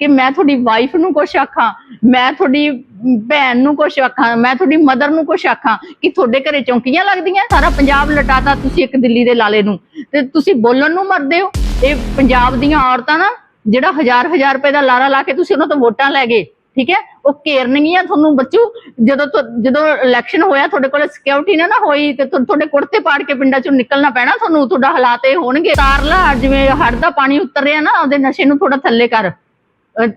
ਕਿ ਮੈਂ ਤੁਹਾਡੀ ਵਾਈਫ ਨੂੰ ਕੁਛ ਆਖਾਂ, ਮੈਂ ਤੁਹਾਡੀ ਭੈਣ ਨੂੰ ਕੁਛ ਆਖਾਂ, ਮੈਂ ਤੁਹਾਡੀ ਮਦਰ ਨੂੰ ਕੁਛ ਆਖਾਂ ਕਿ ਤੁਹਾਡੇ ਘਰੇ ਚੌਂਕੀਆਂ ਲੱਗਦੀਆਂ? ਸਾਰਾ ਪੰਜਾਬ ਲਟਾਤਾ ਤੁਸੀਂ ਇੱਕ ਦਿੱਲੀ ਦੇ ਲਾਲੇ ਨੂੰ। ਤੇ ਤੁਸੀਂ ਬੋਲਣ ਨੂੰ ਮਰਦੇ ਹੋ। ਇਹ ਪੰਜਾਬ ਦੀਆਂ ਔਰਤਾਂ ਨਾ, ਜਿਹੜਾ ਹਜ਼ਾਰ ਹਜ਼ਾਰ ਰੁਪਏ ਦਾ ਲਾਰਾ ਲਾ ਕੇ ਤੁਸੀਂ ਉਹਨਾਂ ਤੋਂ ਵੋਟਾਂ ਲੈ ਗਏ, ਠੀਕ ਹੈ? ਉਹ ਘੇਰਨਗੀਆਂ ਤੁਹਾਨੂੰ ਬੱਚੂ, ਜਦੋਂ ਜਦੋਂ ਇਲੈਕਸ਼ਨ ਹੋਇਆ ਤੁਹਾਡੇ ਕੋਲ ਸਿਕਿਉਰਿਟੀ ਨਾ ਨਾ ਹੋਈ ਤੇ ਤੁਹਾਡੇ ਕੁੜਤੇ ਪਾੜ ਕੇ ਪਿੰਡਾਂ ਚੋਂ ਨਿਕਲਣਾ ਪੈਣਾ ਤੁਹਾਨੂੰ, ਤੁਹਾਡਾ ਹਾਲਾਤ ਇਹ ਹੋਣਗੇ। ਤਾਰ ਲਾ ਜਿਵੇਂ ਹੜ ਦਾ ਪਾਣੀ ਉਤਰ ਰਿਹਾ ਨਾ, ਉਹਦੇ ਨਸ਼ੇ ਨੂੰ ਥੋੜਾ ਥੱਲੇ ਕਰ।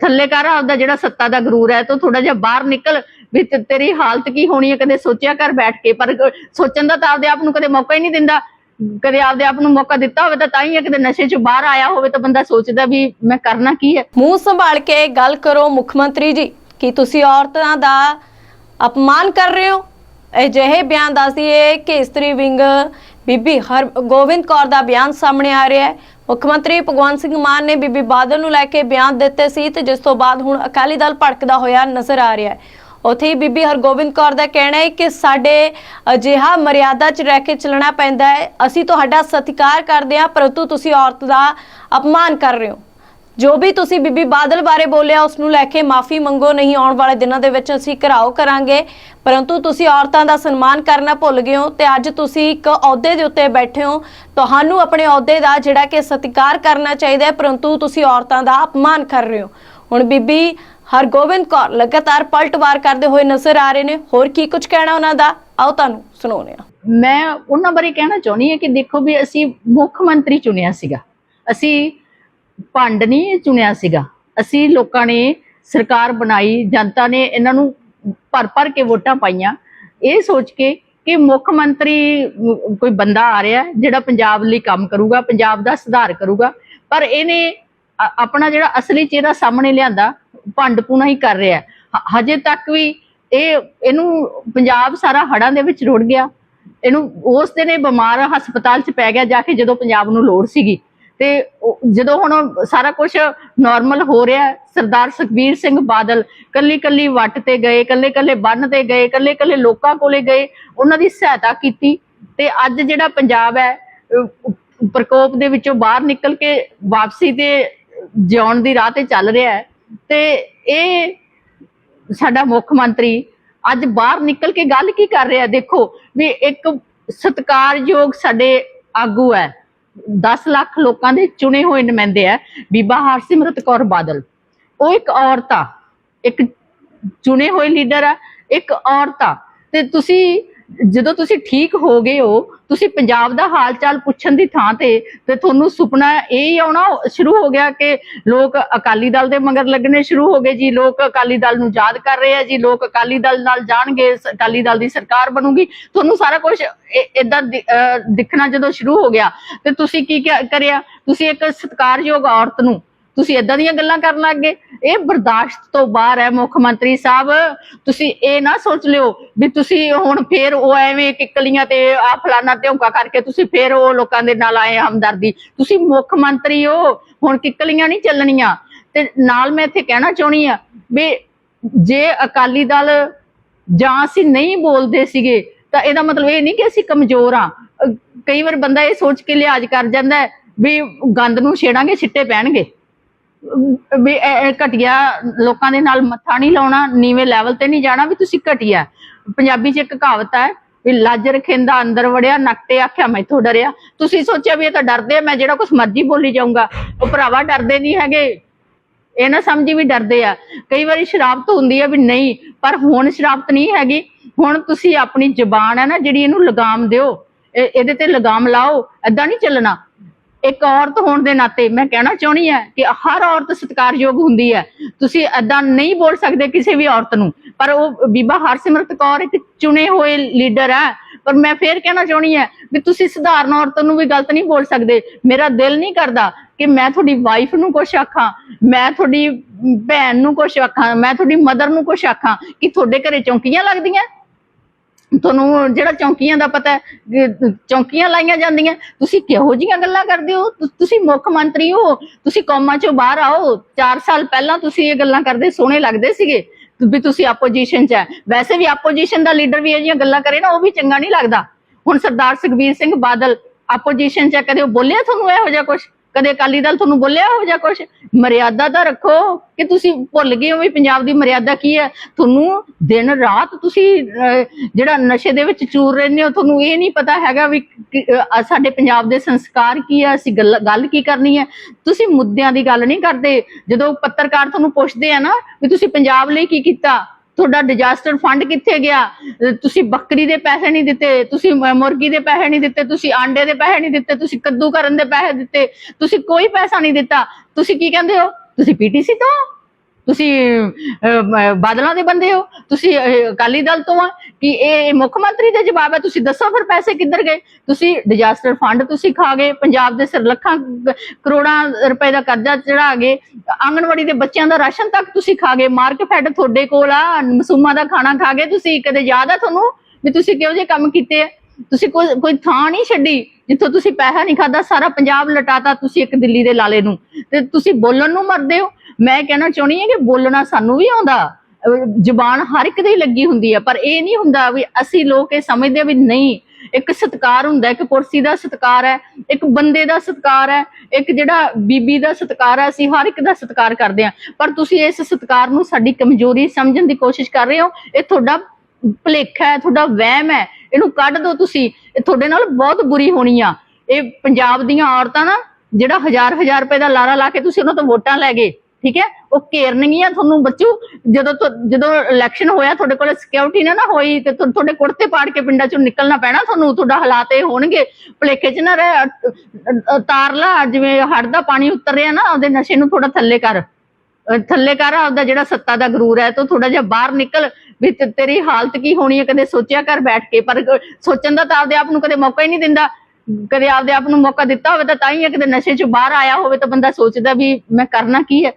ਥੱਲੇ ਕਰ, ਆਪਦਾ ਜਿਹੜਾ ਸੱਤਾ ਦਾ ਗਰੂਰ ਹੈ, ਤੂੰ ਥੋੜਾ ਜਿਹਾ ਬਾਹਰ ਨਿਕਲ। ਵੀ ਤੇਰੀ ਹਾਲਤ ਕੀ ਹੋਣੀ ਹੈ? ਕਦੇ ਸੋਚਿਆ ਕਰ ਬੈਠ ਕੇ, ਪਰ ਸੋਚਣ ਦਾ ਤਾਂ ਆਪਦੇ ਆਪ ਨੂੰ ਕਦੇ ਮੌਕਾ ਹੀ ਨਹੀਂ ਦਿੰਦਾ। ਕਦੇ ਆਪਦੇ ਆਪ ਨੂੰ ਮੌਕਾ ਦਿੱਤਾ ਹੋਵੇ ਤਾਂ ਤਾਂ ਹੀ ਹੈ ਕਿਤੇ ਨਸ਼ੇ 'ਚ ਬਾਹਰ ਆਇਆ ਹੋਵੇ ਤਾਂ ਬੰਦਾ ਸੋਚਦਾ ਵੀ ਮੈਂ ਕਰਨਾ ਕੀ ਹੈ। ਮੂੰਹ ਸੰਭਾਲ ਕੇ ਗੱਲ ਕਰੋ ਮੁੱਖ ਮੰਤਰੀ ਜੀ, ਕੀ ਤੁਸੀਂ ਔਰਤਾਂ ਦਾ ਅਪਮਾਨ ਕਰ ਰਹੇ ਹੋ? ਅਜਿਹੇ ਬਿਆਨ ਦੱਸਦੀਏ ਕਿ ਇਸਤਰੀ ਵਿੰਗ ਬੀਬੀ ਹਰ ਗੋਬਿੰਦ ਕੌਰ ਦਾ ਬਿਆਨ ਸਾਹਮਣੇ ਆ ਰਿਹਾ ਹੈ। ਮੁੱਖ ਮੰਤਰੀ ਭਗਵੰਤ ਸਿੰਘ ਮਾਨ ਨੇ ਬੀਬੀ ਬਾਦਲ ਨੂੰ ਲੈ ਕੇ ਬਿਆਨ ਦਿੱਤੇ ਸੀ ਤੇ ਜਿਸ ਤੋਂ ਬਾਅਦ ਹੁਣ ਅਕਾਲੀ ਦਲ ਭੜਕਦਾ ਹੋਇਆ ਨਜ਼ਰ ਆ ਰਿਹਾ ਹੈ। ਉੱਥੇ ਹੀ ਬੀਬੀ ਹਰਗੋਬਿੰਦ ਕੌਰ ਦਾ ਕਹਿਣਾ ਹੈ ਕਿ ਸਾਡੇ ਅਜਿਹਾ ਮਰਿਆਦਾ 'ਚ ਰਹਿ ਕੇ ਚੱਲਣਾ ਪੈਂਦਾ ਹੈ। ਅਸੀਂ ਤੁਹਾਡਾ ਸਤਿਕਾਰ ਕਰਦੇ ਹਾਂ, ਪਰੰਤੂ ਤੁਸੀਂ ਔਰਤ ਦਾ ਅਪਮਾਨ ਕਰ ਰਹੇ ਹੋ। ਜੋ ਵੀ ਤੁਸੀਂ ਬੀਬੀ ਬਾਦਲ ਬਾਰੇ ਬੋਲਿਆ, ਉਸ ਨੂੰ ਲੈ ਕੇ ਮਾਫੀ ਮੰਗੋ, ਨਹੀਂ ਆਉਣ ਵਾਲੇ ਦਿਨਾਂ ਦੇ ਵਿੱਚ ਅਸੀਂ ਘਰਾਓ ਕਰਾਂਗੇ। ਪਰੰਤੂ ਤੁਸੀਂ ਔਰਤਾਂ ਦਾ ਸਨਮਾਨ ਕਰਨਾ ਭੁੱਲ ਗਏ ਹੋ ਤੇ ਅੱਜ ਤੁਸੀਂ ਇੱਕ ਅਹੁਦੇ ਦੇ ਉੱਤੇ ਬੈਠੇ ਹੋ। ਤੁਹਾਨੂੰ ਆਪਣੇ ਅਹੁਦੇ ਦਾ ਜਿਹੜਾ ਕਿ ਸਤਿਕਾਰ ਕਰਨਾ ਚਾਹੀਦਾ ਹੈ, ਪਰੰਤੂ ਤੁਸੀਂ ਔਰਤਾਂ ਦਾ ਅਪਮਾਨ ਕਰ ਰਹੇ ਹੋ। ਹੁਣ ਬੀਬੀ ਹਰਗੋਬਿੰਦ ਕੌਰ ਲਗਾਤਾਰ ਪਲਟਵਾਰ ਕਰਦੇ ਹੋਏ ਨਜ਼ਰ ਆ ਰਹੇ ਨੇ। ਹੋਰ ਕੀ ਕੁਝ ਕਹਿਣਾ ਉਹਨਾਂ ਦਾ? ਆਓ ਤੁਹਾਨੂੰ ਸੁਣਾਉਂਦੇ ਹਾਂ। ਮੈਂ ਉਹਨਾਂ ਬਾਰੇ ਕਹਿਣਾ ਚਾਹੁੰਦੀ ਹਾਂ ਕਿ ਦੇਖੋ ਵੀ ਅਸੀਂ ਮੁੱਖ ਮੰਤਰੀ ਚੁਣਿਆ ਸੀਗਾ। ਅਸੀਂ ਭੰਡ ਨਹੀਂ ਚੁਣਿਆ ਸੀਗਾ। ਅਸੀਂ ਲੋਕਾਂ ਨੇ ਸਰਕਾਰ ਬਣਾਈ, ਜਨਤਾ ਨੇ ਇਹਨਾਂ ਨੂੰ ਭਰ ਭਰ ਕੇ ਵੋਟਾਂ ਪਾਈਆਂ। ਇਹ ਸੋਚ ਕੇ ਕਿ ਮੁੱਖ ਮੰਤਰੀ ਕੋਈ ਬੰਦਾ ਆ ਰਿਹਾ ਜਿਹੜਾ ਪੰਜਾਬ ਲਈ ਕੰਮ ਕਰੂਗਾ, ਪੰਜਾਬ ਦਾ ਸੁਧਾਰ ਕਰੂਗਾ, ਪਰ ਇਹਨੇ ਆਪਣਾ ਜਿਹੜਾ ਅਸਲੀ ਚਿਹਰਾ ਸਾਹਮਣੇ ਲਿਆਂਦਾ ਭੰਡਪੂਣਾ ਹੀ ਕਰ ਰਿਹਾ ਹਜੇ ਤੱਕ ਵੀ ਇਹ, ਇਹਨੂੰ ਪੰਜਾਬ ਸਾਰਾ ਹੜਾਂ ਦੇ ਵਿੱਚ ਰੁੜ ਗਿਆ। ਇਹਨੂੰ ਉਸ ਦਿਨ ਇਹ ਬਿਮਾਰ ਹਸਪਤਾਲ 'ਚ ਪੈ ਗਿਆ, ਜਾ ਕੇ ਜਦੋਂ ਪੰਜਾਬ ਨੂੰ ਲੋੜ ਸੀਗੀ। ਤੇ ਜਦੋਂ ਹੁਣ ਸਾਰਾ ਕੁਝ ਨਾਰਮਲ ਹੋ ਰਿਹਾ ਸਰਦਾਰ ਸੁਖਬੀਰ ਸਿੰਘ ਬਾਦਲ ਕੱਲੀ ਕੱਲੀ ਵੱਟ ਤੇ ਗਏ ਕੱਲੇ ਕੱਲੇ ਬੰਨ ਤੇ ਗਏ ਕੱਲੇ ਕੱਲੇ ਲੋਕਾਂ ਕੋਲੇ ਗਏ, ਉਹਨਾਂ ਦੀ ਸਹਾਇਤਾ ਕੀਤੀ ਤੇ ਅੱਜ ਜਿਹੜਾ ਪੰਜਾਬ ਹੈ ਪ੍ਰਕੋਪ ਦੇ ਵਿੱਚੋਂ ਬਾਹਰ ਨਿਕਲ ਕੇ ਵਾਪਸੀ ਤੇ ਜਿਉਣ ਦੀ ਰਾਹ ਤੇ ਚੱਲ ਰਿਹਾ ਹੈ ਤੇ ਇਹ ਸਾਡਾ ਮੁੱਖ ਮੰਤਰੀ ਅੱਜ ਬਾਹਰ ਨਿਕਲ ਕੇ ਗੱਲ ਕੀ ਕਰ ਰਿਹਾ ਦੇਖੋ ਵੀ ਇੱਕ ਸਤਿਕਾਰਯੋਗ ਸਾਡੇ ਆਗੂ ਹੈ। 10 ਲੱਖ ਲੋਕਾਂ ਦੇ ਚੁਣੇ ਹੋਏ ਨੁਮਾਇੰਦੇ ਹੈ ਬੀਬਾ ਹਰਸਿਮਰਤ ਕੌਰ ਬਾਦਲ। ਉਹ ਇੱਕ ਔਰਤ ਆ, ਇੱਕ ਚੁਣੇ ਹੋਏ ਲੀਡਰ ਆ, ਇੱਕ ਔਰਤ ਆ। ਤੇ ਤੁਸੀਂ ਜਦੋਂ ਤੁਸੀਂ ਠੀਕ ਹੋ ਗਏ ਹੋ ਤੁਸੀਂ ਪੰਜਾਬ ਦਾ ਹਾਲ ਚਾਲ ਪੁੱਛਣ ਦੀ ਥਾਂ ਤੇ ਤੇ ਤੁਹਾਨੂੰ ਸੁਪਨਾ ਇਹ ਆਉਣਾ, ਸ਼ੁਰੂ ਹੋ ਗਿਆ ਕਿ ਲੋਕ ਅਕਾਲੀ ਦਲ ਦੇ ਮਗਰ ਲੱਗਣੇ ਸ਼ੁਰੂ ਹੋ ਗਏ ਜੀ, ਲੋਕ ਅਕਾਲੀ ਦਲ ਨੂੰ ਯਾਦ ਕਰ ਰਹੇ ਆ ਜੀ, ਲੋਕ ਅਕਾਲੀ ਦਲ ਨਾਲ ਜਾਣਗੇ ਅਕਾਲੀ ਦਲ ਦੀ ਸਰਕਾਰ ਬਣੂਗੀ। ਤੁਹਾਨੂੰ ਸਾਰਾ ਕੁਝ ਇਦਾਂ ਦਿਖਣਾ ਜਦੋਂ ਸ਼ੁਰੂ ਹੋ ਗਿਆ, ਤੇ ਤੁਸੀਂ ਕੀ ਕਿਆ- ਕਰਿਆ? ਤੁਸੀਂ ਇੱਕ ਸਤਿਕਾਰਯੋਗ ਔਰਤ ਨੂੰ ਤੁਸੀਂ ਇਦਾਂ ਦੀਆਂ ਗੱਲਾਂ ਕਰਨ ਲੱਗ ਗਏ। ਇਹ ਬਰਦਾਸ਼ਤ ਤੋਂ ਬਾਹਰ ਹੈ ਮੁੱਖ ਮੰਤਰੀ ਸਾਹਿਬ। ਤੁਸੀਂ ਇਹ ਨਾ ਸੋਚ ਲਿਓ ਵੀ ਤੁਸੀਂ ਹੁਣ ਫੇਰ ਉਹ ਐਵੇਂ ਕਿੱਕਲੀਆਂ ਤੇ ਆ ਫਲਾਨਾ ਧਿਉਂਕਾ ਕਰਕੇ ਤੁਸੀਂ ਫੇਰ ਉਹ ਲੋਕਾਂ ਦੇ ਨਾਲ ਆਏ ਹਮਦਰਦੀ। ਤੁਸੀਂ ਮੁੱਖ ਮੰਤਰੀ ਹੋ, ਹੁਣ ਕਿੱਕਲੀਆਂ ਨਹੀਂ ਚੱਲਣੀਆਂ। ਤੇ ਨਾਲ ਮੈਂ ਇੱਥੇ ਕਹਿਣਾ ਚਾਹੁੰਦੀ ਆ ਵੀ ਜੇ ਅਕਾਲੀ ਦਲ ਜਾਂ ਅਸੀਂ ਨਹੀਂ ਬੋਲਦੇ ਸੀਗੇ, ਤਾਂ ਇਹਦਾ ਮਤਲਬ ਇਹ ਨਹੀਂ ਕਿ ਅਸੀਂ ਕਮਜ਼ੋਰ ਆ ਕਈ ਵਾਰ ਬੰਦਾ ਇਹ ਸੋਚ ਕੇ ਲਿਹਾਜ਼ ਕਰ ਜਾਂਦਾ ਵੀ ਗੰਦ ਨੂੰ ਛੇੜਾਂਗੇ, ਛਿੱਟੇ ਪੈਣਗੇ। ਵੀ ਇਹ- ਘਟੀਆ ਲੋਕਾਂ ਦੇ ਨਾਲ ਮੱਥਾ ਨਹੀਂ ਲਾਉਣਾ, ਨੀਵੇਂ ਲੈਵਲ ਤੇ ਨਹੀਂ ਜਾਣਾ ਵੀ ਤੁਸੀਂ ਘਟੀਆ। ਪੰਜਾਬੀ 'ਚ ਇੱਕ ਕਹਾਵਤ ਹੈ ਵੀ ਲੱਜ ਰਖਿੰਦਾ ਅੰਦਰ ਵੜਿਆ ਨਕਟੇ ਆਖਿਆ ਮੈਥੋਂ ਡਰਿਆ। ਤੁਸੀਂ ਸੋਚਿਆ ਵੀ ਇਹ ਤਾਂ ਡਰਦੇ ਆ, ਮੈਂ ਜਿਹੜਾ ਕੁਝ ਮਰਜ਼ੀ ਬੋਲੀ ਜਾਊਂਗਾ। ਉਹ ਭਰਾਵਾ ਡਰਦੇ ਨਹੀਂ ਹੈਗੇ। ਇਹ ਨਾ ਸਮਝੀ ਵੀ ਡਰਦੇ ਆ। ਕਈ ਵਾਰੀ ਸ਼ਰਾਬਤ ਹੁੰਦੀ ਆ ਵੀ ਨਹੀਂ, ਪਰ ਹੁਣ ਸ਼ਰਾਬਤ ਨਹੀਂ ਹੈਗੀ। ਹੁਣ ਤੁਸੀਂ ਆਪਣੀ ਜ਼ੁਬਾਨ ਹੈ ਨਾ ਜਿਹੜੀ ਇਹਨੂੰ ਲਗਾਮ ਦਿਓ। ਇਹਦੇ ਤੇ ਲਗਾਮ ਲਾਓ। ਐਦਾਂ ਨਹੀਂ ਚੱਲਣਾ। ਇੱਕ ਔਰਤ ਹੋਣ ਦੇ ਨਾਤੇ ਮੈਂ ਕਹਿਣਾ ਚਾਹੁੰਦੀ ਹਾਂ ਕਿ ਹਰ ਔਰਤ ਸਤਿਕਾਰਯੋਗ ਹੁੰਦੀ ਹੈ। ਤੁਸੀਂ ਐਦਾਂ ਨਹੀਂ ਬੋਲ ਸਕਦੇ ਕਿਸੇ ਵੀ ਔਰਤ ਨੂੰ। ਪਰ ਉਹ ਬੀਬਾ ਹਰਸਿਮਰਤ ਕੌਰ ਇੱਕ ਚੁਣੇ ਹੋਏ ਲੀਡਰ ਹੈ। ਪਰ ਮੈਂ ਫੇਰ ਕਹਿਣਾ ਚਾਹੁੰਦੀ ਹਾਂ ਵੀ ਤੁਸੀਂ ਸਧਾਰਨ ਔਰਤ ਨੂੰ ਵੀ ਗਲਤ ਨਹੀਂ ਬੋਲ ਸਕਦੇ। ਮੇਰਾ ਦਿਲ ਨਹੀਂ ਕਰਦਾ ਕਿ ਮੈਂ ਤੁਹਾਡੀ ਵਾਈਫ ਨੂੰ ਕੁਛ ਆਖਾਂ, ਮੈਂ ਤੁਹਾਡੀ ਭੈਣ ਨੂੰ ਕੁਛ ਆਖਾਂ, ਮੈਂ ਤੁਹਾਡੀ ਮਦਰ ਨੂੰ ਕੁਛ ਆਖਾਂ ਕਿ ਤੁਹਾਡੇ ਘਰੇ ਚੌਂਕੀਆਂ ਲੱਗਦੀਆਂ। ਤੁਹਾਨੂੰ ਜਿਹੜਾ ਚੌਂਕੀਆਂ ਦਾ ਪਤਾ ਹੈ ਚੌਂਕੀਆਂ ਲਾਈਆਂ ਜਾਂਦੀਆਂ, ਤੁਸੀਂ ਕਿਹੋ ਜੀਆਂ ਗੱਲਾਂ ਕਰਦੇ ਹੋ? ਤੁਸੀਂ ਮੁੱਖ ਮੰਤਰੀ ਹੋ, ਤੁਸੀਂ ਕੌਮਾਂ ਚੋਂ ਬਾਹਰ ਆਓ 4 ਸਾਲ ਪਹਿਲਾਂ ਤੁਸੀਂ ਇਹ ਗੱਲਾਂ ਕਰਦੇ, ਸੋਹਣੇ ਲੱਗਦੇ ਸੀਗੇ, ਵੀ ਤੁਸੀਂ ਆਪੋਜੀਸ਼ਨ 'ਚ ਹੈ। ਵੈਸੇ ਵੀ ਆਪੋਜੀਸ਼ਨ ਦਾ ਲੀਡਰ ਵੀ ਇਹ ਜੀਆਂ ਗੱਲਾਂ ਕਰੇ ਨਾ, ਉਹ ਵੀ ਚੰਗਾ ਨਹੀਂ ਲੱਗਦਾ। ਹੁਣ ਸਰਦਾਰ ਸੁਖਬੀਰ ਸਿੰਘ ਬਾਦਲ ਆਪੋਜੀਸ਼ਨ 'ਚ ਕਦੇ ਉਹ ਬੋਲਿਆ ਤੁਹਾਨੂੰ ਇਹੋ ਜਿਹਾ ਕੁਝ ਕਦੇ ਅਕਾਲੀ ਦਲ ਤੁਹਾਨੂੰ ਬੋਲਿਆ ਹੋ ਜਾਂ ਕੁਝ ਮਰਿਆਦਾ ਤਾਂ ਰੱਖੋ। ਕਿ ਤੁਸੀਂ ਭੁੱਲ ਗਏ ਹੋ ਵੀ ਪੰਜਾਬ ਦੀ ਮਰਿਆਦਾ ਕੀ ਹੈ? ਤੁਹਾਨੂੰ ਦਿਨ ਰਾਤ ਤੁਸੀਂ ਜਿਹੜਾ ਨਸ਼ੇ ਦੇ ਵਿੱਚ ਚੂਰ ਰਹਿੰਦੇ ਹੋ, ਤੁਹਾਨੂੰ ਇਹ ਨਹੀਂ ਪਤਾ ਹੈਗਾ ਵੀ ਸਾਡੇ ਪੰਜਾਬ ਦੇ ਸੰਸਕਾਰ ਕੀ ਹੈ? ਅਸੀਂ ਗੱਲ ਗੱਲ ਕੀ ਕਰਨੀ ਹੈ? ਤੁਸੀਂ ਮੁੱਦਿਆਂ ਦੀ ਗੱਲ ਨਹੀਂ ਕਰਦੇ। ਜਦੋਂ ਪੱਤਰਕਾਰ ਤੁਹਾਨੂੰ ਪੁੱਛਦੇ ਆ ਨਾ ਵੀ ਤੁਸੀਂ ਪੰਜਾਬ ਲਈ ਕੀ ਕੀਤਾ ਤੁਹਾਡਾ ਡਿਜ਼ਾਸਟਰ ਫੰਡ ਕਿੱਥੇ ਗਿਆ? ਤੁਸੀਂ ਬੱਕਰੀ ਦੇ ਪੈਸੇ ਨਹੀਂ ਦਿੱਤੇ, ਤੁਸੀਂ ਮੁਰਗੀ ਦੇ ਪੈਸੇ ਨਹੀਂ ਦਿੱਤੇ, ਤੁਸੀਂ ਆਂਡੇ ਦੇ ਪੈਸੇ ਨਹੀਂ ਦਿੱਤੇ, ਤੁਸੀਂ ਕੱਦੂ ਕਰਨ ਦੇ ਪੈਸੇ ਦਿੱਤੇ, ਤੁਸੀਂ ਕੋਈ ਪੈਸਾ ਨਹੀਂ ਦਿੱਤਾ। ਤੁਸੀਂ ਕੀ ਕਹਿੰਦੇ ਹੋ? ਤੁਸੀਂ ਪੀਟੀਸੀ ਤੋਂ? ਤੁਸੀਂ ਬਾਦਲਾਂ ਦੇ ਬੰਦੇ ਹੋ। ਤੁਸੀਂ ਅਕਾਲੀ ਦਲ ਤੋਂ ਆ ਕਿ ਇਹ ਮੁੱਖ ਮੰਤਰੀ ਦੇ ਜਵਾਬ ਹੈ। ਤੁਸੀਂ ਦੱਸੋ ਫਿਰ ਪੈਸੇ ਕਿੱਧਰ ਗਏ? ਤੁਸੀਂ ਡਿਜ਼ਾਸਟਰ ਫੰਡ ਤੁਸੀਂ ਖਾ ਗਏ। ਪੰਜਾਬ ਦੇ ਸਿਰ ਲੱਖਾਂ ਕਰੋੜਾਂ ਰੁਪਏ ਦਾ ਕਰਜ਼ਾ ਚੜਾ ਗਏ। ਆਂਗਣਵਾੜੀ ਦੇ ਬੱਚਿਆਂ ਦਾ ਰਾਸ਼ਨ ਤੱਕ ਤੁਸੀਂ ਖਾ ਗਏ। ਮਾਰਕ ਤੁਹਾਡੇ ਕੋਲ ਆ। ਮਸੂਮਾਂ ਦਾ ਖਾਣਾ ਖਾ ਗਏ। ਤੁਸੀਂ ਕਦੇ ਯਾਦ ਆ ਤੁਹਾਨੂੰ ਵੀ ਤੁਸੀਂ ਕਿਹੋ ਜਿਹੇ ਕੰਮ ਕੀਤੇ ਆ? ਤੁਸੀਂ ਕੋਈ ਕੋਈ ਥਾਂ ਨਹੀਂ ਛੱਡੀ ਜਿੱਥੋਂ ਤੁਸੀਂ ਪੈਸਾ ਨਹੀਂ ਖਾਦਾ ਸਾਰਾ ਪੰਜਾਬ ਲਟਾਤਾ ਤੁਸੀਂ ਇੱਕ ਦਿੱਲੀ ਦੇ ਲਾਲੇ ਨੂੰ। ਤੇ ਤੁਸੀਂ ਬੋਲਣ ਨੂੰ ਮਰਦੇ ਹੋ। ਮੈਂ ਕਹਿਣਾ ਚਾਹੁੰਦੀ ਹਾਂ ਕਿ ਬੋਲਣਾ ਸਾਨੂੰ ਵੀ ਆਉਂਦਾ। ਜ਼ੁਬਾਨ ਹਰ ਇੱਕ ਦੀ ਲੱਗੀ ਹੁੰਦੀ ਹੈ ਪਰ ਇਹ ਨਹੀਂ ਹੁੰਦਾ ਵੀ ਅਸੀਂ ਲੋਕ ਇਹ ਸਮਝਦੇ ਵੀ ਨਹੀਂ। ਇੱਕ ਸਤਕਾਰ ਹੁੰਦਾ ਇੱਕ ਕੁਰਸੀ ਦਾ ਸਤਕਾਰ ਹੈ, ਇੱਕ ਬੰਦੇ ਦਾ ਸਤਕਾਰ ਹੈ, ਇੱਕ ਜਿਹੜਾ ਬੀਬੀ ਦਾ ਸਤਕਾਰ ਹੈ, ਅਸੀਂ ਹਰ ਇੱਕ ਦਾ ਸਤਕਾਰ ਕਰਦੇ ਹਾਂ। ਪਰ ਤੁਸੀਂ ਇਸ ਸਤਕਾਰ ਨੂੰ ਸਾਡੀ ਕਮਜ਼ੋਰੀ ਸਮਝਣ ਦੀ ਕੋਸ਼ਿਸ਼ ਕਰ ਰਹੇ ਹੋ। ਇਹ ਤੁਹਾਡਾ ਭੁਲੇਖਾ ਹੈ, ਤੁਹਾਡਾ ਵਹਿਮ ਹੈ। ਇਹਨੂੰ ਕੱਢ ਦਿਓ ਤੁਸੀਂ। ਇਹ ਤੁਹਾਡੇ ਨਾਲ ਬਹੁਤ ਬੁਰੀ ਹੋਣੀ ਆ। ਇਹ ਪੰਜਾਬ ਦੀਆਂ ਔਰਤਾਂ ਨਾ ਜਿਹੜਾ ਹਜ਼ਾਰ ਹਜ਼ਾਰ ਰੁਪਏ ਦਾ ਲਾਰਾ ਲਾ ਕੇ ਤੁਸੀਂ ਉਹਨਾਂ ਤੋਂ ਵੋਟਾਂ ਲੈ ਗਏ, ਠੀਕ ਹੈ? ਉਹ ਘੇਰਨਗੀਆਂ ਤੁਹਾਨੂੰ ਬੱਚੂ, ਜਦੋਂ ਜਦੋਂ ਇਲੈਕਸ਼ਨ ਹੋਇਆ ਤੁਹਾਡੇ ਕੋਲ ਸਿਕਿਉਰਿਟੀ ਨਾ ਨਾ ਹੋਈ ਤੇ ਤੁਹਾਡੇ ਕੁੜਤੇ ਪਾੜ ਕੇ ਪਿੰਡਾਂ ਚੋਂ ਨਿਕਲਣਾ ਪੈਣਾ ਤੁਹਾਨੂੰ, ਤੁਹਾਡਾ ਹਾਲਾਤ ਇਹ ਹੋਣਗੇ। ਭੁਲੇਖੇ 'ਚ ਨਾ ਰਹਿ, ਅ- ਤਾਰ ਲਾ, ਜਿਵੇਂ ਹੜ ਦਾ ਪਾਣੀ ਉਤਰ ਰਿਹਾ ਨਾ ਉਹਦੇ ਨਸ਼ੇ ਨੂੰ ਥੋੜਾ ਥੱਲੇ ਕਰ। ਥੱਲੇ ਕਰ ਆਪਦਾ ਜਿਹੜਾ ਸੱਤਾ ਦਾ ਗਰੂਰ ਹੈ, ਤੂੰ ਥੋੜਾ ਜਿਹਾ ਬਾਹਰ ਨਿਕਲ, ਵੀ ਤੇਰੀ ਹਾਲਤ ਕੀ ਹੋਣੀ ਹੈ, ਕਦੇ ਸੋਚਿਆ ਕਰ ਬੈਠ ਕੇ, ਪਰ ਸੋਚਣ ਦਾ ਤਾਂ ਆਪਦੇ ਆਪ ਨੂੰ ਕਦੇ ਮੌਕਾ ਹੀ ਨਹੀਂ ਦਿੰਦਾ। ਕਦੇ ਆਪਦੇ ਆਪ ਨੂੰ ਮੌਕਾ ਦਿੱਤਾ ਹੋਵੇ ਤਾਂ ਤਾਂ ਹੀ ਹੈ ਕਿਤੇ ਨਸ਼ੇ 'ਚ ਬਾਹਰ ਆਇਆ ਹੋਵੇ ਤਾਂ ਬੰਦਾ ਸੋਚਦਾ ਵੀ ਮੈਂ ਕਰਨਾ ਕੀ ਹੈ।